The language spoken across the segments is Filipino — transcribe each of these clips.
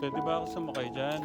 Pwede ba ako sumakay dyan?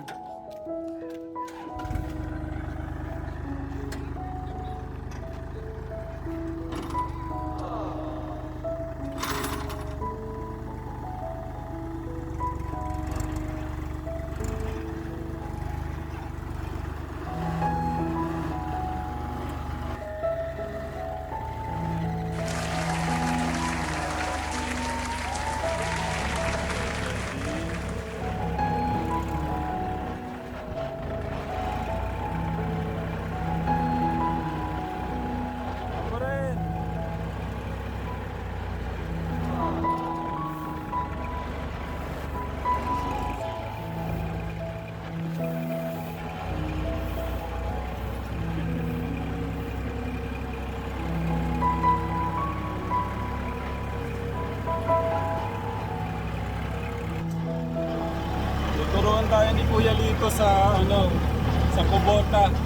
kubota.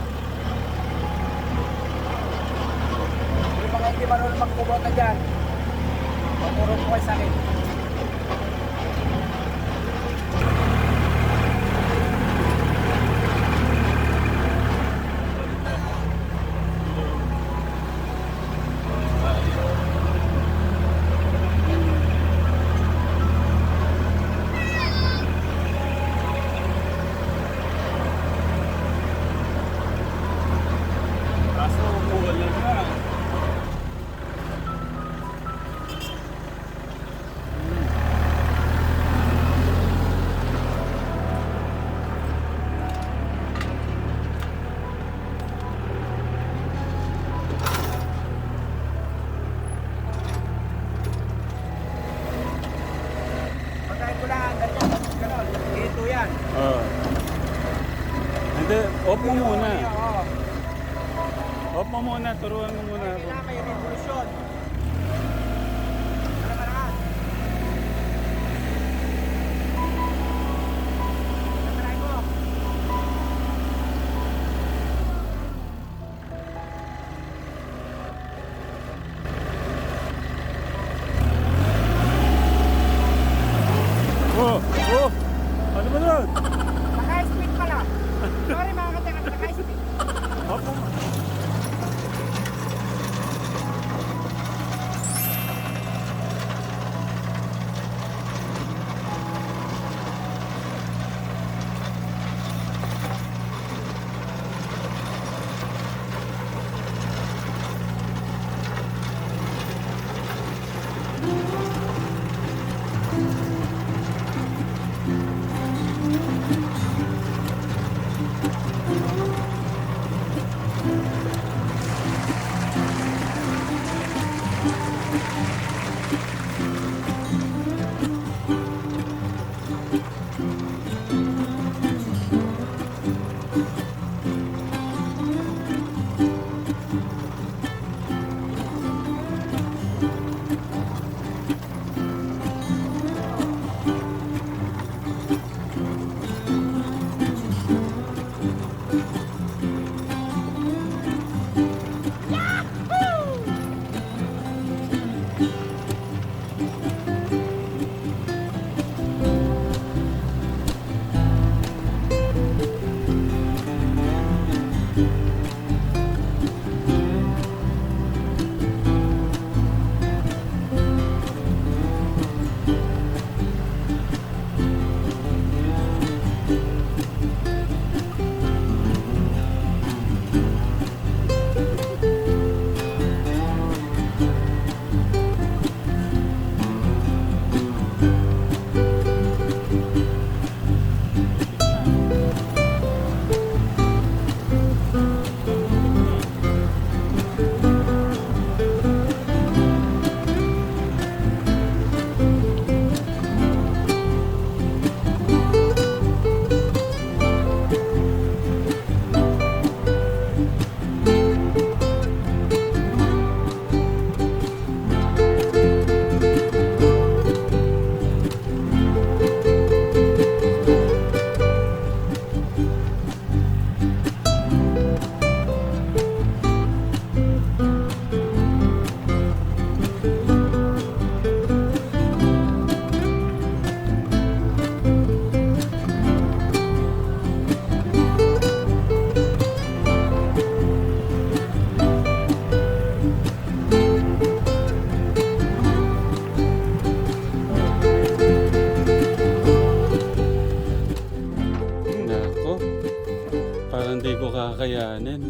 Yung mga hindi marunong magkubota dyan, papuro po kayo sa akin. road.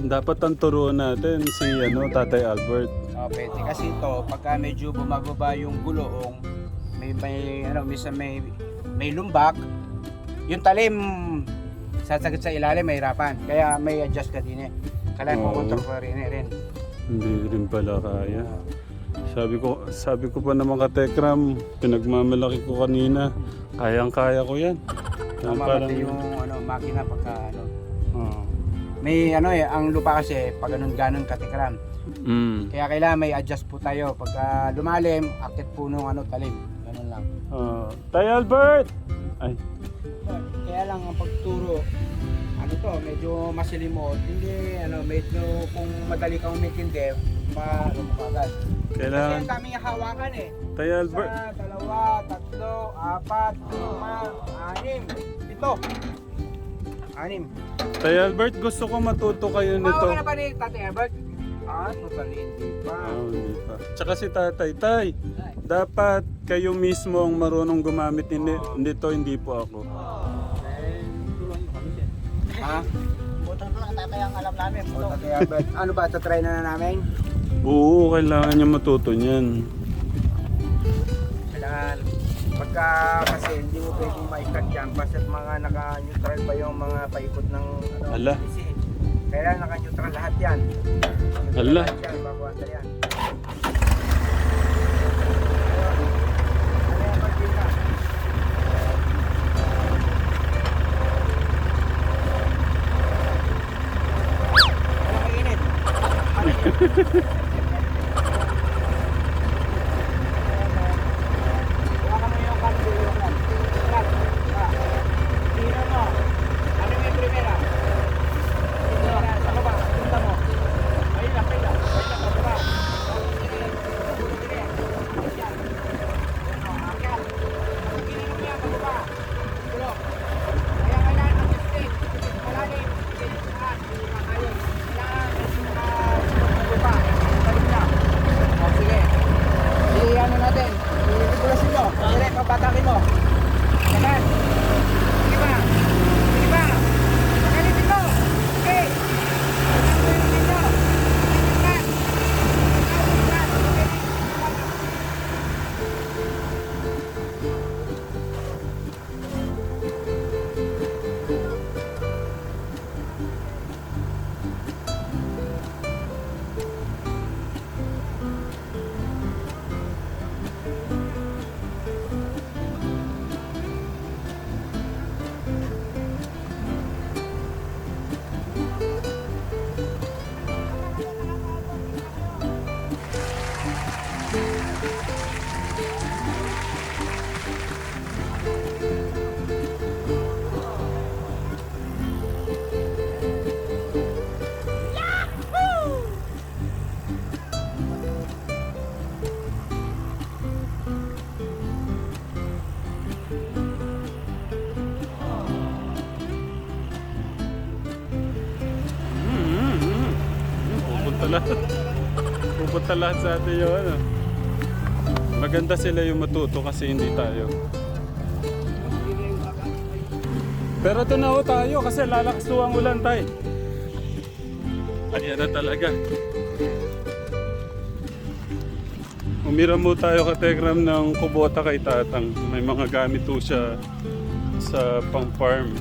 Dapat ang turuan natin si ano, Tatay Albert. Oh, pwede kasi ito, pagka medyo bumababa yung gulong, may may ano, minsan may may lumbak, yung talim sasagad sa ilalim, mahirapan. Kaya may adjust ka din eh. Kailangan Oo. mo control ko rin eh rin. Hindi rin pala kaya. Sabi ko, sabi ko pa naman ka Tekram, pinagmamalaki ko kanina. Kayang-kaya ko yan. Yan Mamamatay yung ano, makina pagka ano. May ano eh, ang lupa kasi pag ganun ganon katikram. Mm. Kaya kailangan may adjust po tayo. Pagka lumalim, akit po nung ano, talim. Ganun lang. Ah, Tay Albert! Ay, Kaya lang ang pagturo, ano to, medyo masilimot. Hindi, ano, medyo kung madali kang umintindi, ma, ano mo kagad. Kasi kailangan... ang daming hawakan eh. Tay Albert! Isa, dalawa, tatlo, apat, lima, anim, pito. Anim. Tay Albert, gusto ko matuto kayo nito. Kumawa ka na ba ni Tatay Albert? Ah, totally hindi pa. Ah, hindi pa. Tsaka si tatay, tay, dapat kayo mismo ang marunong gumamit nini- nito, hindi po ako. Eh, siya. Ha? Butang lang tatay ang alam namin. O, Tatay Albert, ano ba, tatry na na namin? Oo, kailangan niya matuto niyan. Kailangan, pagka kasi hindi mo pwedeng maikat yan, basta't mga naka-neutral pa yung mga paikot ng ano, Ala. Kailangan naka-neutral lahat yan. Neutral Ala. Lahat yan, bago yan. Ano yan, Martina? Walang lahat. Pupunta lahat sa atin yung ano. Maganda sila yung matuto kasi hindi tayo. Pero ito na tayo kasi lalakas to ang ulan tayo. Ayan na talaga. Umiram mo tayo ka Tegram ng kubota kay Tatang. May mga gamit po siya sa pang-farm.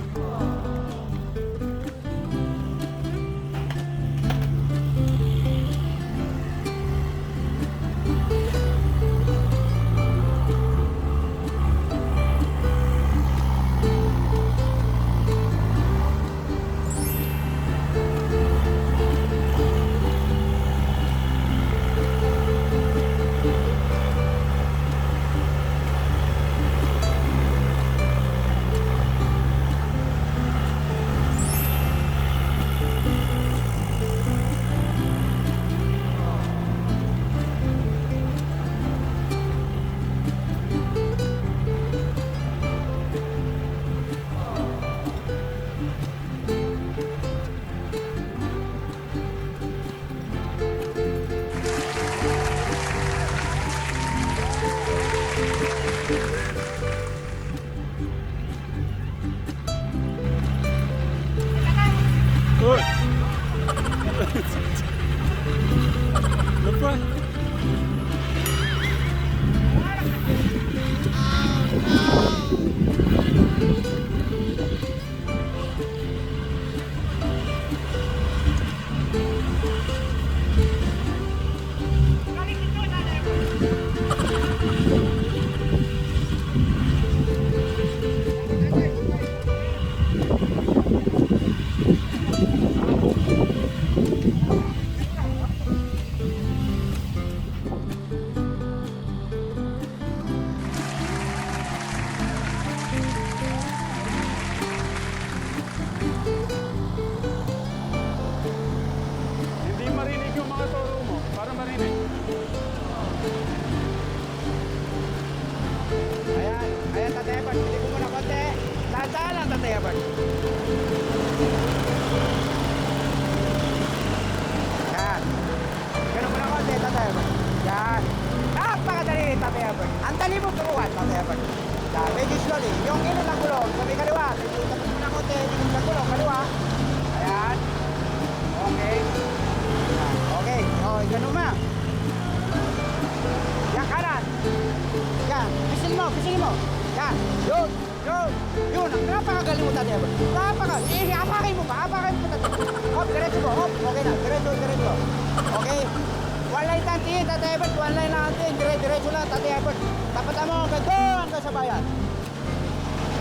Natin. Diretso, diretso lang, Tatay Albert. Tapatan mo hanggang doon, hanggang sa bayan.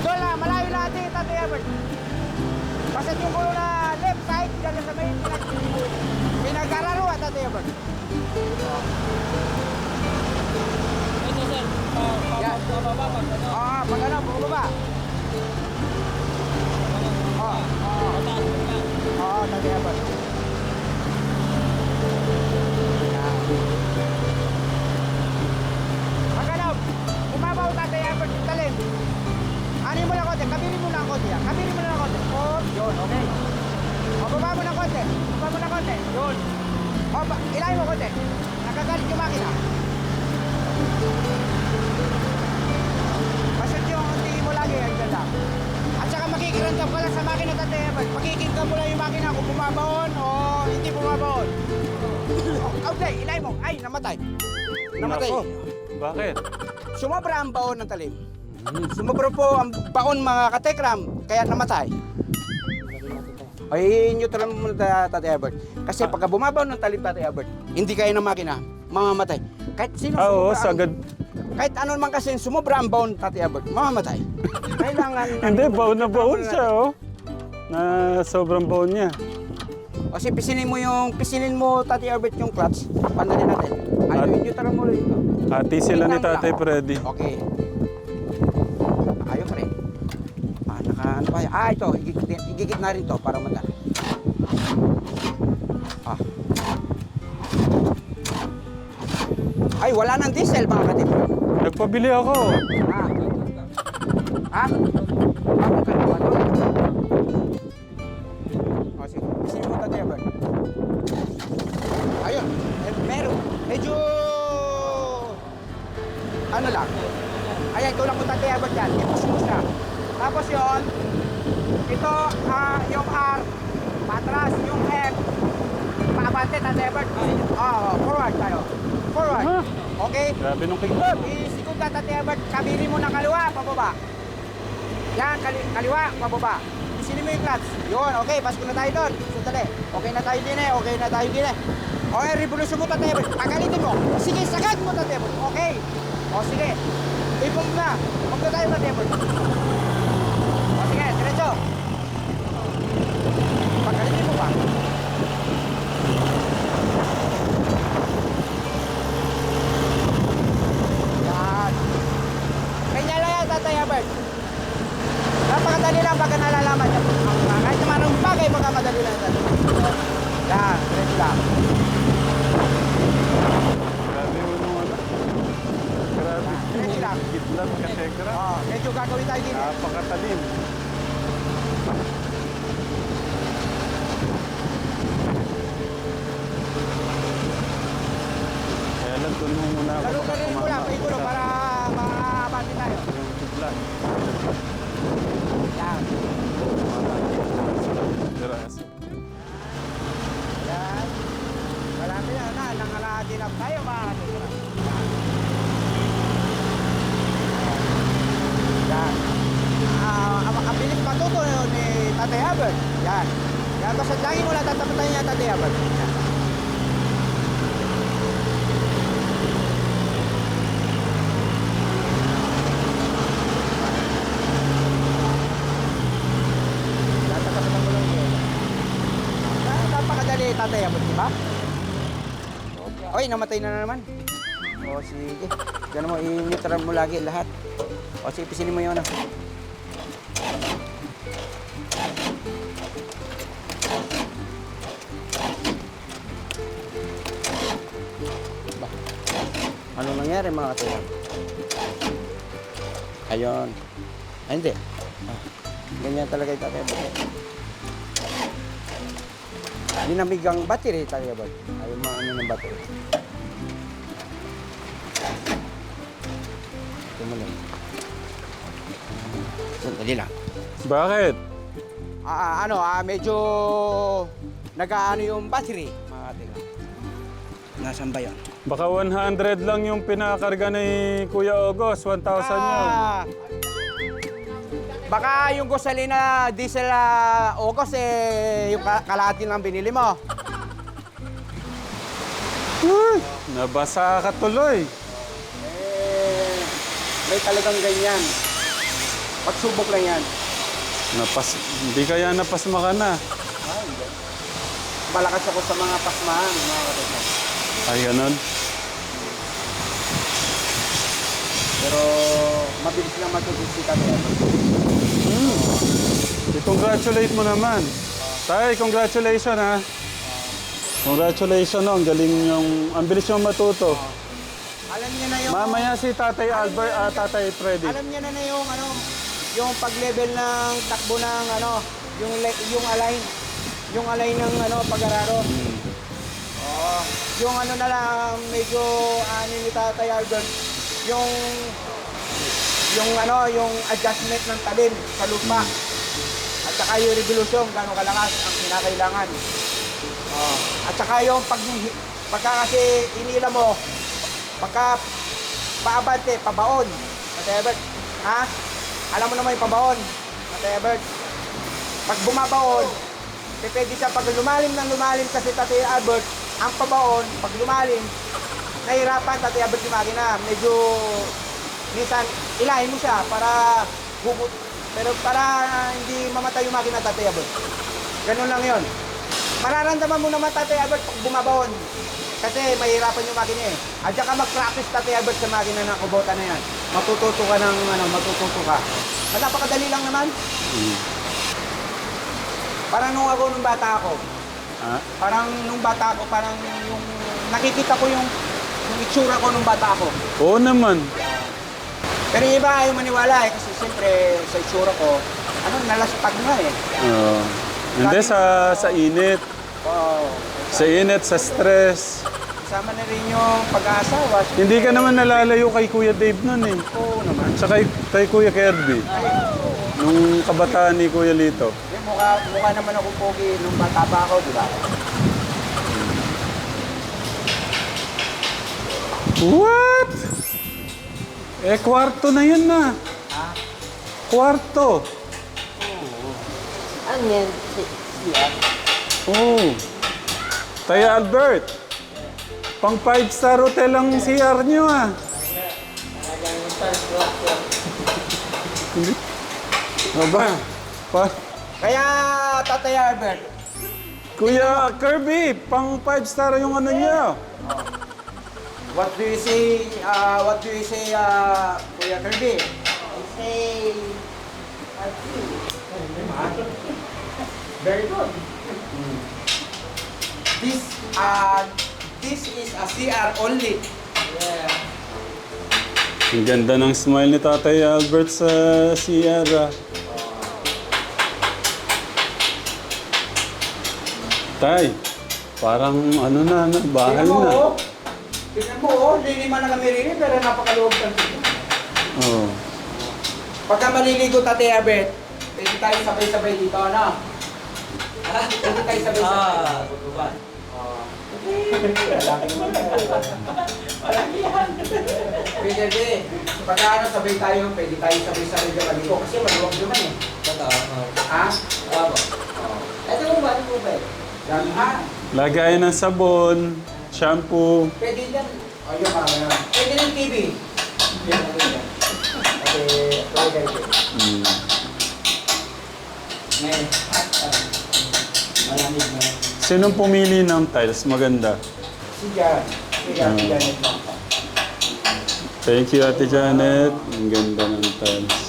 Doon lang. Malayo natin, Tatay Albert. Basta yung kulo na left side, dyan sa may pinag pinag-araro at Tatay Albert. Ito sir, pababa, pag ano, Oo, pag ano, bumaba. Oo, oo. Oo, Tatay Albert. Yan. Pag ano, bumabaw Tatay Albert talim. Ano mo lang konti, kabirin mo lang konti. ah. Kabirin mo lang konti. Oh, yun, okay. O, baba mo ng konti. Baba mo ng konti. Yun. O, ba, ilay mo konti. Nakagalit yung makina. Basta yung tingin mo lagi, andyan lang. At saka makikirandam ka lang sa makina Tatay Albert. Makikinggan mo lang yung makina kung bumabaon o hindi bumabaon. Oh, okay, ilay mo. Ay, namatay. Namatay. Nako. Bakit? Sumobra ang baon ng talim. Sumobra po ang baon mga katekram, kaya namatay. Ay, neutral mo muna ta- Tatay Albert. Kasi pagka bumabaon ng talim Tatay Albert, hindi kaya ng makina, mamamatay. Kahit sino Ah, oo, sumobra ang- sagad. kahit ano naman kasi sumobra ang baon Tatay Albert, mamamatay. Kailangan... Hindi, baon na baon siya, oh. Na sobrang baon niya. Kasi pisilin mo yung, pisilin mo Tatay Albert yung clutch, pandalin natin. Ay, At- yung neutral mo rito. Ati sila ni Tatay. Freddy. Okay. Ayos rin. Ah, naka ano pa? Ah, ito. Igigit, igigit na rin to para madali. Ah. Ay, wala nang diesel mga katip. Nagpabili ako. Ah. Ha? Bakit ka tatay ba? Oo, forward tayo. Forward. Ha? Okay? Grabe nung kickback. Isikot ka, Tati Albert. Kabiri mo ng kaliwa, pababa. Yan, kali kaliwa, pababa. Isinin mo yung clutch. Yun, okay, pasko na tayo doon. Sandali. Okay na tayo din eh, okay na tayo din eh. Okay, revolution mo, Tati Albert. Pagalitin mo. Sige, sagad mo, Tati Albert. Okay. O, sige. Ipong na. Huwag na tayo, Tati Albert. O, sige, diretso. Pagalitin mo pa. Yan. Kanya lang yan, Tatay Albert. Napakadali lang pagka nalalaman niya. Ang- Kahit naman ang bagay, baka madali lang yan. Yan, diretso lang. Grabe mo nung ano. Grabe. Diretso lang. Gitlat ka, Tekra. Oh, medyo gagawin tayo din. eh. Napakatalim. Kaya lang tunong muna ako. Lalo baka ka rin mo lang, tumama paigulo ako sa- para makabati tayo. Yung kidlat. Yan. Piraso. Yan. Malapit na, na, nangalahati na tayo mga katutunan. Yan. Ah, ang, ang bilis matuto ni Tatay Albert. Yan. Yan, basta lagi mo lang tatapatan niya Tatay Albert. Yan. Tatapatan mo Oy, namatay na, na naman. O sige. Ganun mo, i-neutral mo lagi lahat. O sige, pisilin mo yun. ah. Ano nangyari mga katulang? Ay, Ayun. Ay, hindi. Ah, ganyan talaga yung tatay. Dinamig ang battery, tatay Albert. Ayaw maano ng battery. Lang. Sandali lang. Bakit? Ah, ano, ah, medyo nag-aano yung battery. Mga katiga. Nasaan ba yun? Baka 100 lang yung pinakarga ni Kuya August. 1,000 yun. Ah, baka yung gasolina diesel uh, August eh, yung ka- kalahati lang binili mo. Uy, nabasa ka tuloy. Eh, may talagang ganyan. Pagsubok lang yan. Napas, hindi kaya napasma ka na. Ah, hindi. Malakas ako sa mga pasmahan, mga katiga. Ay, ganun. Pero mabilis lang matutusikat yan. Hmm. I-congratulate mo naman. Tay, congratulations ha. Congratulations no, ang galing yung, ang bilis yung matuto. Alam niya na yung... Mamaya si Tatay Albert at Tatay Freddy. Alam niya na na yung ano, yung pag-level ng takbo ng ano, yung le- yung align, yung align ng ano pag-araro. Oo. Yung ano na lang medyo ano ni Tatay Albert, yung yung ano, yung adjustment ng talim sa lupa. At saka yung revolution, gano'ng kalakas ang kinakailangan. Oo. At saka yung pag, pagka kasi inila mo, pagka paabante, pabaon. Ate Ebert, ha? Alam mo naman yung pabaon. Ate Ebert, pag bumabaon, eh, pwede siya pag lumalim ng lumalim kasi Tate Albert, ang pabaon, pag lumalim, nahirapan Tate Albert yung makina. Medyo, minsan, ilahin mo siya para hugot. Pero para hindi mamatay yung makina Tate Albert. Ganun lang yon. Mararamdaman mo naman Tate Albert pag bumabaon. Kasi mahirapan yung makina eh. At saka mag-practice Tate Albert sa makina ng kubota na yan. Matututo ka ng ano, matututo ka. At napakadali lang naman. Mm. Parang nung ako nung bata ako, Ah, parang nung bata ako, parang yung nakikita ko yung yung itsura ko nung bata ako. oo naman. Pero yung iba ayaw maniwala eh, kasi siyempre sa itsura ko, ano, nalaspag na eh. Oo. hindi sa sa init. Wow. Sa init, sa stress. Kasama na rin yung pag-aasawa. Hindi ka naman nalalayo kay Kuya Dave nun eh. Oo naman. Sa kay, kay Kuya Kirby. Nung kabataan ni Kuya Lito. Eh, mukha, mukha naman ako pogi nung bata pa ako, di ba? What? Eh, kwarto na yun na. Ha? Kwarto. Ano yan? Si- Siya? Oh. Taya Albert. Pang 5-star hotel ang CR nyo ah. Hindi. Aba. Pa, Kaya, Tatay Albert, Kuya Kirby, pang 5-star yung ano nyo. What do you say, uh, what do you say, uh, Kuya Kirby? I say... I think. Very good. This, uh, this is a CR only. Yeah. Ang ganda ng smile ni Tatay Albert sa CR ah. Tay, parang ano na, ano, bahay na. Oh. Tingnan mo, oh. Liliman na kami rin, pero napakaluwag ng dito. Oh. Pagka maliligo, Tate Abet, pwede tayo sabay-sabay dito, ano? Pwede tayo sabay-sabay. Ah, butuban. Pwede, pwede. Pagka ano, sabay tayo, pwede tayo sabay-sabay dito maligo. Kasi maluwag naman eh. Totoo. oo. Ha? Tama. Ito mo ba? Ito mo ba? Yan, ha? Lagayan ng sabon, shampoo. Pwede dyan. Ayun, parang ganun. Pwede rin TV. Kasi, pwede kayo. Mm. Ngayon. Malamig na. Sinong pumili ng tiles? Maganda. Si Jan. Si Jan, si lang. Thank you, Ate Janet. Ang ganda ng tiles.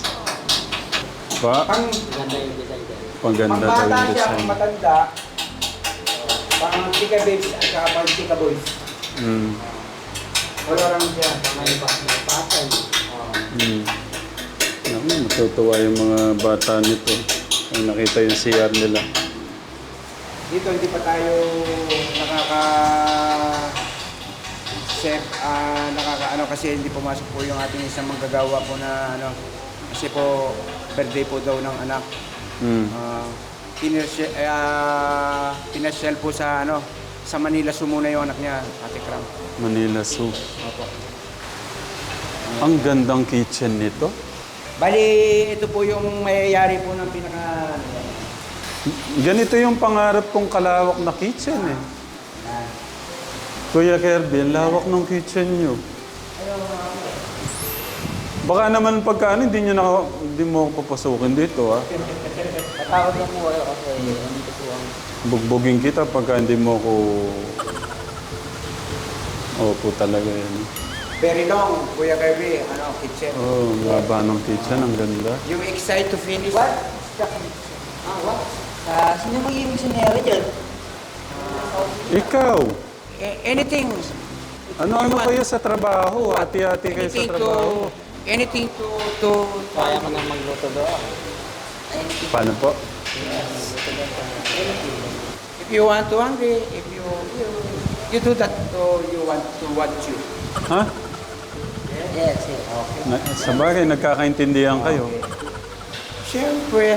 Pa, Pang, Ganda yung design pang bata yung siya, design. pang matanda. Pang chika babes at saka pang chika boys. Mm. Wala lang siya. May pa- may patay. Oh. Mm. Matutuwa yung mga bata nito. Ay nakita yung CR nila. Dito hindi pa tayo nakaka chef ah, nakaka ano kasi hindi pumasok po yung ating isang manggagawa po na ano kasi po birthday po daw ng anak. Hmm. Uh, pinasyal, ah, pinasyal po sa ano sa Manila sumuna yung anak niya, Ate Kram. Manila Soup. Opo. Ang gandang kitchen nito. Bali, ito po yung mayayari po ng pinaka Ganito yung pangarap kong kalawak na kitchen eh. Kuya Kirby, ang lawak ng kitchen nyo. Baka naman pagkaan, hindi, nyo na, hindi mo ako papasukin dito ah. Natakot lang po kayo kasi nandito po ang... Bugbugin kita pagka hindi mo ako... Opo talaga yan. very long, Kuya Kirby, ano, kitchen. Oh, ang baba ng kitchen, ang ganda. You excited to finish? What? Ah, what? Ah, sino magiging misyonero dyan? Ikaw, A- anything. ano-ano kayo sa trabaho? Ati-ati kayo sa Anything to, trabaho? anything to, to, Kaya ko nang magluto doon. Paano po? if you want to hungry, if you, you, you do that to, you want to want you. Ha? Yes, yes. Okay. Na, sa bagay, nagkakaintindihan kayo. Siyempre,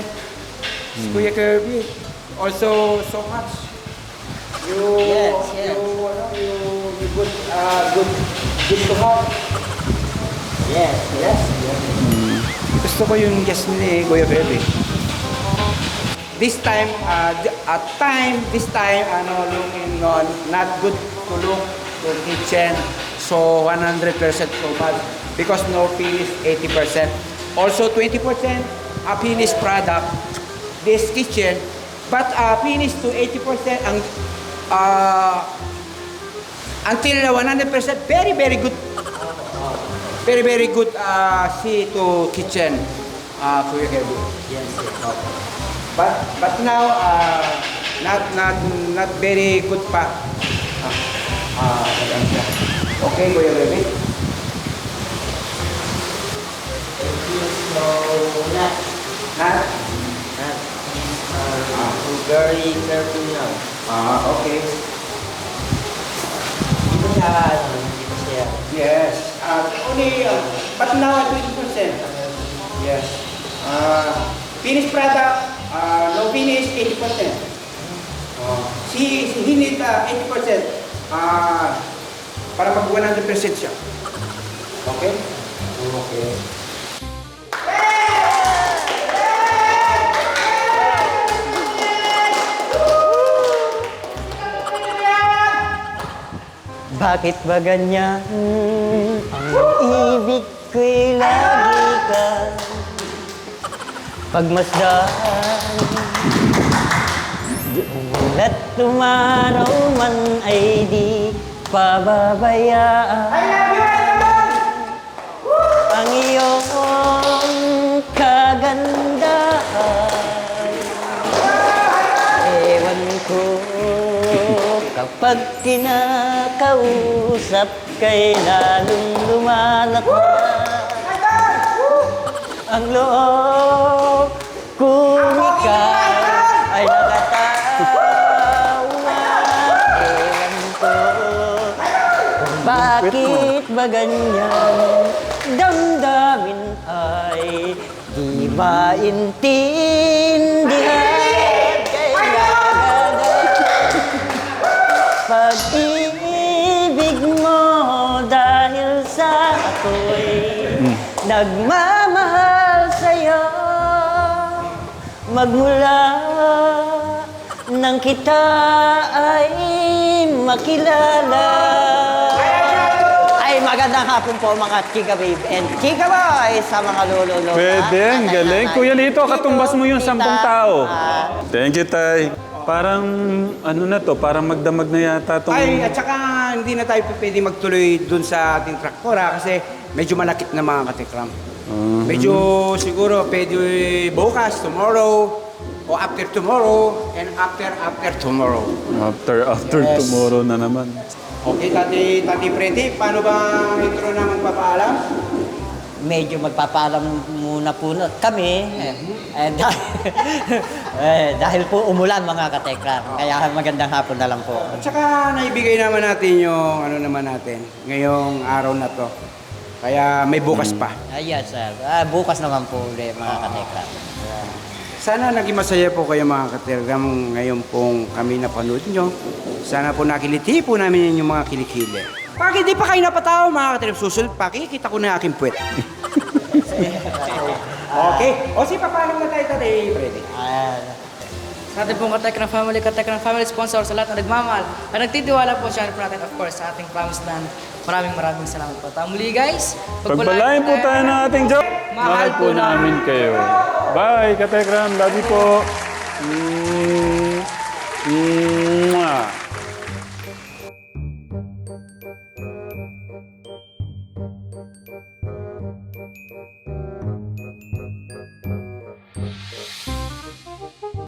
Kuya Kirby, also so much. You, Yes, yes. you, ano, you, you good, uh, good, good to have. Yes, yes. Gusto ko yung guest ni Kuya Kirby. This time, uh, at time, this time, ano, looking on, not good to look to kitchen. So, 100% so bad. Because no finish, 80%. Also, 20% a finished product, this kitchen. But uh, finished to 80%, ang, uh, until 100%, very, very good very very good uh, see to kitchen uh, Kuya Kirby. Yes, yes. Okay. But but now uh, not not not very good pa. Ah, ah. Okay, Kuya Kirby. So, not, Ha? not, uh, very careful now. Ah, okay. Hindi ko siya, hindi ko siya. Yes. Uh, only uh, but now 20%. Yes. Uh, finished product, uh, no finish 80%. Uh, he, he need uh, 80%. Uh, para mag 100% siya. Okay? Okay. Bakit ba ganyan? Ang ibig ko'y lagi ka Pagmasdan At tumaraw man ay di pababayaan. Ang iyong kagandahan Ewan ko kapag kinakausap kay lalong lumalakad Ang loob kung ikaw ay nakatawa Ewan ko bakit ba ganyan? Damdamin ay di maintindihan. Kaya pag-ibig mo dahil sa ako'y nagmamahal magmula nang kita ay makilala ay magandang hapon po mga Chika Babe and Chika Boy sa mga lolo-lola. Pwede, ang Tatay, galing. nanay, Kuya Lito, katumbas mo yung tita, sampung tao. ah, Thank you, Tay. Parang, ano na to, parang magdamag na yata itong... Ay, at saka hindi na tayo pwede magtuloy dun sa ating traktora kasi medyo malakit na mga katikram. Ah. Medyo siguro pwede bukas, tomorrow, o after tomorrow, and after after tomorrow. After, after Yes. tomorrow na naman. Okay, Tati, Tati Freddy, paano ba intro na magpapaalam? medyo magpapaalam muna po na kami. Eh, eh, dahil, eh, dahil po umulan mga katekram. Kaya magandang hapon na lang po. At saka naibigay naman natin yung ano naman natin, ngayong araw na to. Kaya may bukas pa. Ah, yes, sir. Ah, bukas naman po ulit mga katekram. Sana naging masaya po kayo mga katergam ngayon pong kami napanood nyo. Sana po nakiliti po namin yung mga kilikili. Pag hindi pa kayo napatawa mga katergam, susunod pa, kikita ko na yung aking puwet. okay. O si papalam na tayo today, Freddy. Ah, Sa ating pong Katek ng Family, Katek ng Family sponsor sa lahat na nagmamahal at nagtitiwala po siya po natin of course sa ating promised land. Maraming maraming salamat po. Tamuli guys, pagbalain po tayo ng ating job. Mahal po namin kayo. Bye, Katekram. Love you po. Mm. Mm.